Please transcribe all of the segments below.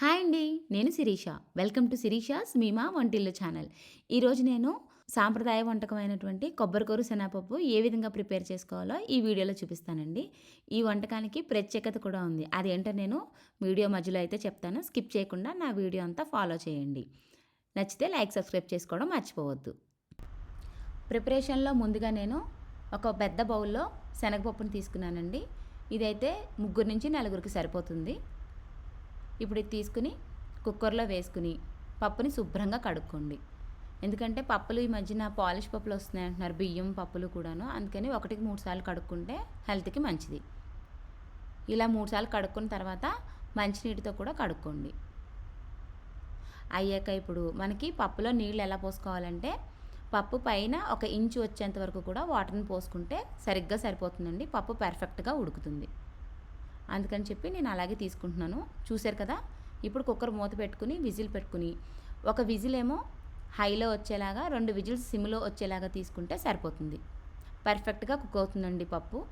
Hi అండి నేను Sirisha. Welcome to Sirisha's మీమా వంటిల్లు ఛానల్. ఈరోజు నేను సాంప్రదాయ వంటకమైనటువంటి కొబ్బరికూర శనగపప్పు ఏ విధంగా ప్రిపేర్ చేసుకోవాలో ఈ వీడియోలో చూపిస్తానండి. ఈ వంటకానికి ప్రత్యేకత కూడా ఉంది. అదేంటో నేను వీడియో మధ్యలో అయితే చెప్తాను. స్కిప్ చేయకుండా నా వీడియో అంతా ఫాలో చేయండి. నచ్చితే లైక్ సబ్స్క్రైబ్ చేసుకోవడం మర్చిపోవద్దు. ప్రిపరేషన్లో ముందుగా నేను ఒక పెద్ద బౌల్లో శనగపప్పును తీసుకున్నానండి. ఇదైతే ముగ్గురు నుంచి నలుగురికి సరిపోతుంది. ఇప్పుడు ఇది తీసుకుని కుక్కర్లో వేసుకుని పప్పుని శుభ్రంగా కడుక్కోండి. ఎందుకంటే పప్పులు ఈ మధ్యన పాలిష్ పప్పులు వస్తున్నాయి అంటున్నారు బియ్యం పప్పులు కూడాను. అందుకని ఒకటికి మూడు సార్లు కడుక్కుంటే హెల్త్కి మంచిది. ఇలా మూడు సార్లు కడుక్కున్న తర్వాత మంచినీటితో కూడా కడుక్కోండి. అయ్యాక ఇప్పుడు మనకి పప్పులో నీళ్ళు ఎలా పోసుకోవాలంటే పప్పు పైన ఒక ఇంచు వచ్చేంత వరకు కూడా వాటర్ని పోసుకుంటే సరిగ్గా సరిపోతుందండి. పప్పు పర్ఫెక్ట్గా ఉడుకుతుంది. అందుకని చెప్పి నేను అలాగే తీసుకుంటున్నాను. చూశారు కదా? ఇప్పుడు కుక్కర్ మూత పెట్టుకుని విజిల్ పెట్టుకుని. ఒక విజిల్ ఏమో హైలో వచ్చేలాగా రెండు విజిల్స్ సిమ్లో వచ్చేలాగా తీసుకుంటే సరిపోతుంది. పర్ఫెక్ట్గా కుక్ అవుతుందండి పప్పు.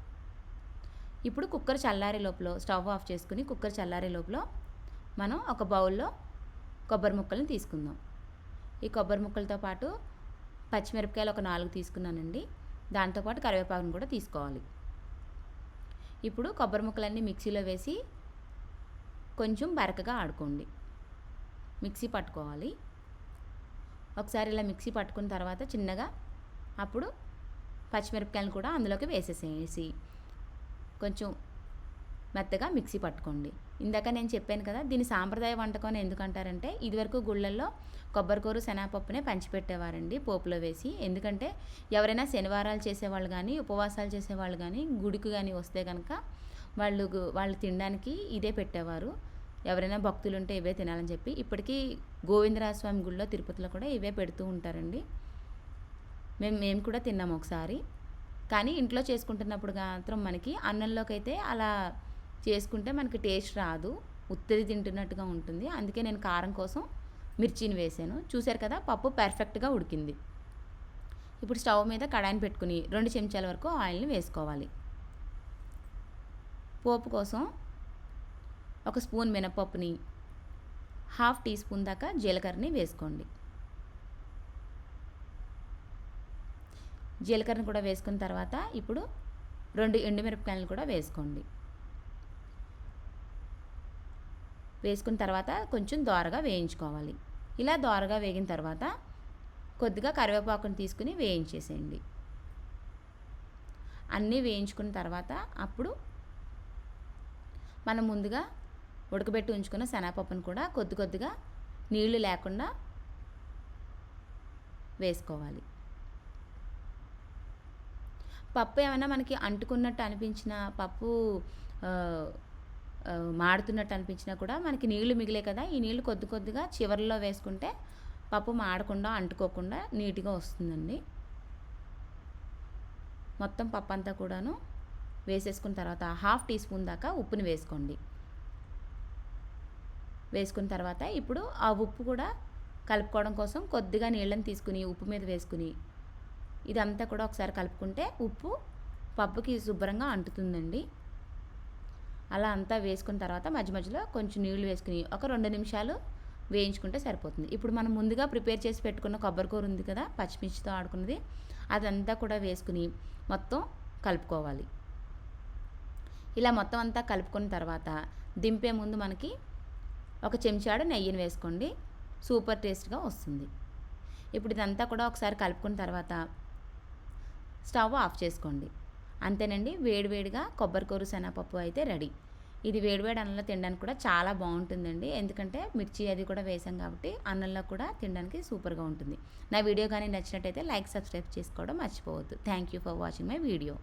ఇప్పుడు కుక్కర్ చల్లారే లోపల స్టవ్ ఆఫ్ చేసుకుని కుక్కర్ చల్లారే లోపల మనం ఒక బౌల్లో కొబ్బరి ముక్కలను తీసుకుందాం. ఈ కొబ్బరి ముక్కలతో పాటు పచ్చిమిరపకాయలు ఒక నాలుగు తీసుకున్నానండి. దాంతోపాటు కరివేపాకును కూడా తీసుకోవాలి. ఇప్పుడు కొబ్బరి ముక్కలన్నీ మిక్సీలో వేసి కొంచెం బరకగా ఆడుకోండి. మిక్సీ పట్టుకోవాలి. ఒకసారి ఇలా మిక్సీ పట్టుకున్న తర్వాత చిన్నగా అప్పుడు పచ్చిమిరపకాయలు కూడా అందులోకి వేసేసేసి కొంచెం మెత్తగా మిక్సీ పట్టుకోండి. ఇందాక నేను చెప్పాను కదా దీని సాంప్రదాయ వంటకం అని ఎందుకంటారంటే ఇదివరకు గుళ్ళల్లో కొబ్బరికూర శనగపప్పునే పంచిపెట్టేవారండి పోపులో వేసి. ఎందుకంటే ఎవరైనా శనివారాలు చేసేవాళ్ళు కానీ ఉపవాసాలు చేసేవాళ్ళు కానీ గుడికి కానీ వస్తే కనుక వాళ్ళు వాళ్ళు తినడానికి ఇదే పెట్టేవారు. ఎవరైనా భక్తులు ఉంటే ఇవే తినాలని చెప్పి. ఇప్పటికీ గోవిందరాజ స్వామి గుడిలో తిరుపతిలో కూడా ఇవే పెడుతూ ఉంటారండి. మేము మేము కూడా తిన్నాము ఒకసారి. కానీ ఇంట్లో చేసుకుంటున్నప్పుడు మాత్రం మనకి అన్నంలోకి అయితే అలా చేసుకుంటే మనకి టేస్ట్ రాదు. ఉత్తిది తింటున్నట్టుగా ఉంటుంది. అందుకే నేను కారం కోసం మిర్చిని వేసాను. చూశారు కదా పప్పు పర్ఫెక్ట్గా ఉడికింది. ఇప్పుడు స్టవ్ మీద కడాయిని పెట్టుకుని రెండు చెంచాల వరకు ఆయిల్ని వేసుకోవాలి. పోపు కోసం ఒక స్పూన్ మినపప్పుని హాఫ్ టీ స్పూన్ దాకా జీలకర్రని వేసుకోండి. జీలకర్రని కూడా వేసుకున్న తర్వాత ఇప్పుడు రెండు ఎండుమిరపకాయలను కూడా వేసుకోండి. వేసుకున్న తర్వాత కొంచెం దోరగా వేయించుకోవాలి. ఇలా దోరగా వేగిన తర్వాత కొద్దిగా కరివేపాకుని తీసుకుని వేయించేసేయండి. అన్నీ వేయించుకున్న తర్వాత అప్పుడు మనం ముందుగా ఉడకబెట్టి ఉంచుకున్న శనగపప్పును కూడా కొద్ది కొద్దిగా నీళ్ళు లేకుండా వేసుకోవాలి. పప్పు ఏమైనా మనకి అంటుకున్నట్టు అనిపించిన పప్పు మాడుతున్నట్టు అనిపించినా కూడా మనకి నీళ్ళు మిగిలే కదా ఈ నీళ్ళు కొద్ది కొద్దిగా చివరిలో వేసుకుంటే పప్పు మాడకుండా అంటుకోకుండా నీట్గా వస్తుందండి. మొత్తం పప్పు అంతా కూడాను వేసేసుకున్న తర్వాత హాఫ్ టీ స్పూన్ దాకా ఉప్పుని వేసుకోండి. వేసుకున్న తర్వాత ఇప్పుడు ఆ ఉప్పు కూడా కలుపుకోవడం కోసం కొద్దిగా నీళ్ళని తీసుకుని ఉప్పు మీద వేసుకుని ఇదంతా కూడా ఒకసారి కలుపుకుంటే ఉప్పు పప్పుకి శుభ్రంగా అంటుతుందండి. అలా అంతా వేసుకున్న తర్వాత మధ్య మధ్యలో కొంచెం నీళ్ళు వేసుకుని ఒక రెండు నిమిషాలు వేయించుకుంటే సరిపోతుంది. ఇప్పుడు మనం ముందుగా ప్రిపేర్ చేసి పెట్టుకున్న కొబ్బరికూర ఉంది కదా పచ్చిమిర్చితో ఆడుకున్నది అదంతా కూడా వేసుకుని మొత్తం కలుపుకోవాలి. ఇలా మొత్తం అంతా కలుపుకున్న తర్వాత దింపే ముందు మనకి ఒక చెంచాడు నెయ్యిని వేసుకోండి. సూపర్ టేస్ట్గా వస్తుంది. ఇప్పుడు ఇదంతా కూడా ఒకసారి కలుపుకున్న తర్వాత స్టవ్ ఆఫ్ చేసుకోండి. అంతేనండి వేడివేడిగా కొబ్బరికూర శనగపప్పు అయితే రెడీ. ఇది వేడివేడి అన్నంలో తినడానికి కూడా చాలా బాగుంటుందండి. ఎందుకంటే మిర్చి అది కూడా వేసాం కాబట్టి అన్నంలో కూడా తినడానికి సూపర్గా ఉంటుంది. నా వీడియో కానీ నచ్చినట్టయితే లైక్ సబ్స్క్రైబ్ చేసుకోవడం మర్చిపోవద్దు. Thank you for watching my video